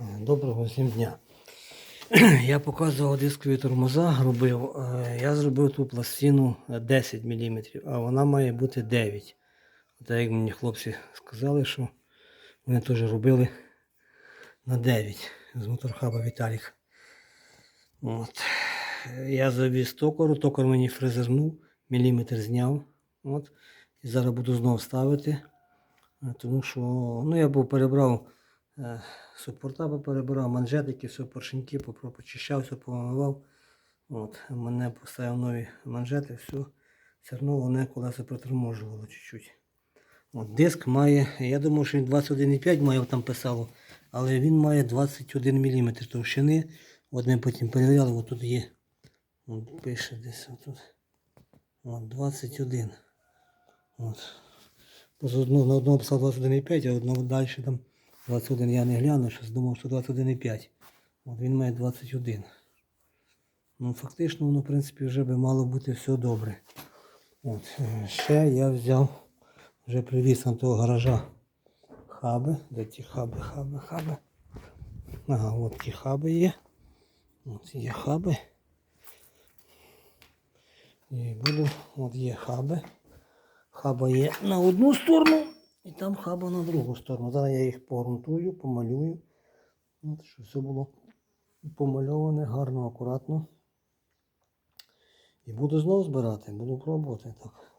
Доброго всім дня. Я показував дискові тормоза, робив. Е, Я зробив ту пластину 10 мм, а вона має бути 9. Так як мені хлопці сказали, що вони теж робили на 9 з моторхаба Віталік. От. Я завіз токару, токар мені фрезернув, міліметр зняв. От. І зараз буду знову ставити. Е, Тому що ну, я був перебрав супорта, перебирав манжетики, все поршеньки, попро- почищав, все помивав. От, мене поставив нові манжети, все. Все одно вони колеса приторможувало чуть-чуть. Диск має, я думав, що він 21,5 має там писало, але він має 21 мм товщини. От ми потім перевіряли, от тут є. От, пише десь отут. От, 21. От. На одному писав 21,5, а одного далі там 21 я не глянув, щось думав, що 21,5. От він має 21. Ну, фактично, воно, в принципі, вже би мало бути все добре. От. е, Ще я взяв, вже привіз на того гаража хаби. Де ті хаби, хаби, хаби. Ага, от ті хаби є. От є хаби. І буду, от є хаби. Хаба є на одну сторону і там хаба на другу сторону. Зараз я їх погрунтую, помалюю. От, щоб все було помальоване, гарно, акуратно. І буду знову збирати, буду пробувати так.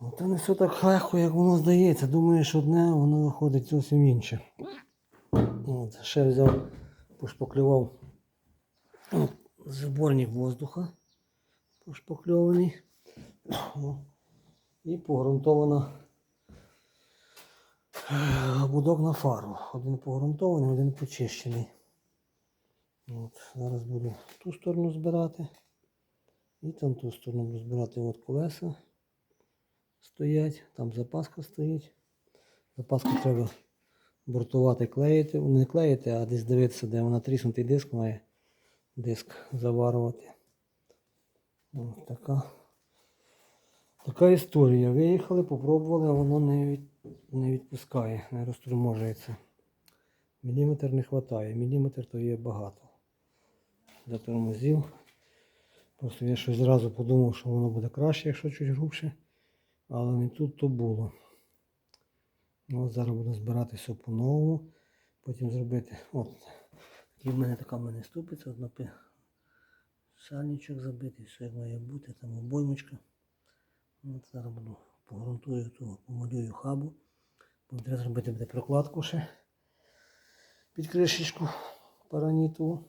От не все так легко, як воно здається. Думаєш одне, воно виходить зовсім інше. От, ще взяв, пошпаклював от, воздуха. Пошпакльований. І погрунтовано е, будок на фару. Один погрунтований, один почищений. От, зараз буду ту сторону збирати. І там ту сторону буду збирати от колеса стоять, там запаска стоїть. Запаску треба бортувати, клеїти. Не клеїти, а десь дивитися, де вона тріснутий диск має диск заварувати. Ось така. Така історія. Виїхали, попробували, а воно не, від, не відпускає, не розторможується. Міліметр не вистачає. Міліметр то є багато. Для тормозів. Просто я щось зразу подумав, що воно буде краще, якщо чуть грубше. Але не тут то було. Ну, от зараз буду збирати все по-новому. Потім зробити. От. Такий в мене така в мене ступиця, одна пи- сальничок забитий, все як має бути, там обоймочка. От зараз буду погрунтую ту, помалюю хабу. Бо треба зробити буде прокладку ще під кришечку параніту.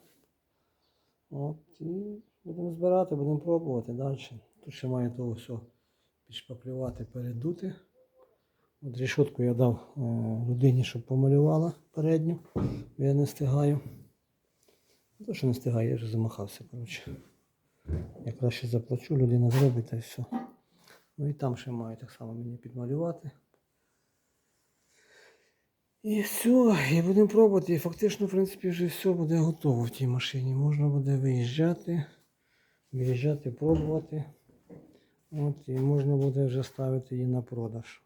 От, і будемо збирати, будемо пробувати далі. Тут ще має того все підшпаклювати, передути. От рішотку я дав е, людині, щоб помалювала передню, бо я не встигаю. То, що не встигаю, я вже замахався, коротше. Я краще заплачу, людина зробить та й все. Ну і там ще маю так само мені підмалювати. І все, і будемо пробувати. І фактично, в принципі, вже все буде готово в тій машині. Можна буде виїжджати, виїжджати, пробувати. От, і можна буде вже ставити її на продаж.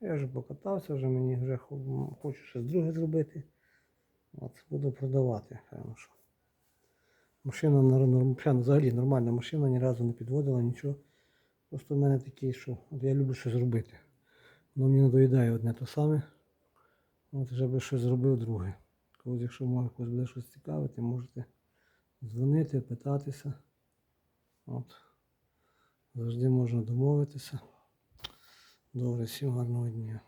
Я вже покатався, вже мені вже хочу щось друге зробити. От, буду продавати, певно, що. Машина взагалі нормальна машина, ні разу не підводила, нічого. Просто в мене такий, що от я люблю щось робити. Воно мені надоїдає одне то саме. От вже би щось зробив друге. Когось, якщо може когось буде щось цікавити, можете дзвонити, питатися. От. Завжди можна домовитися. Добре, всім гарного дня.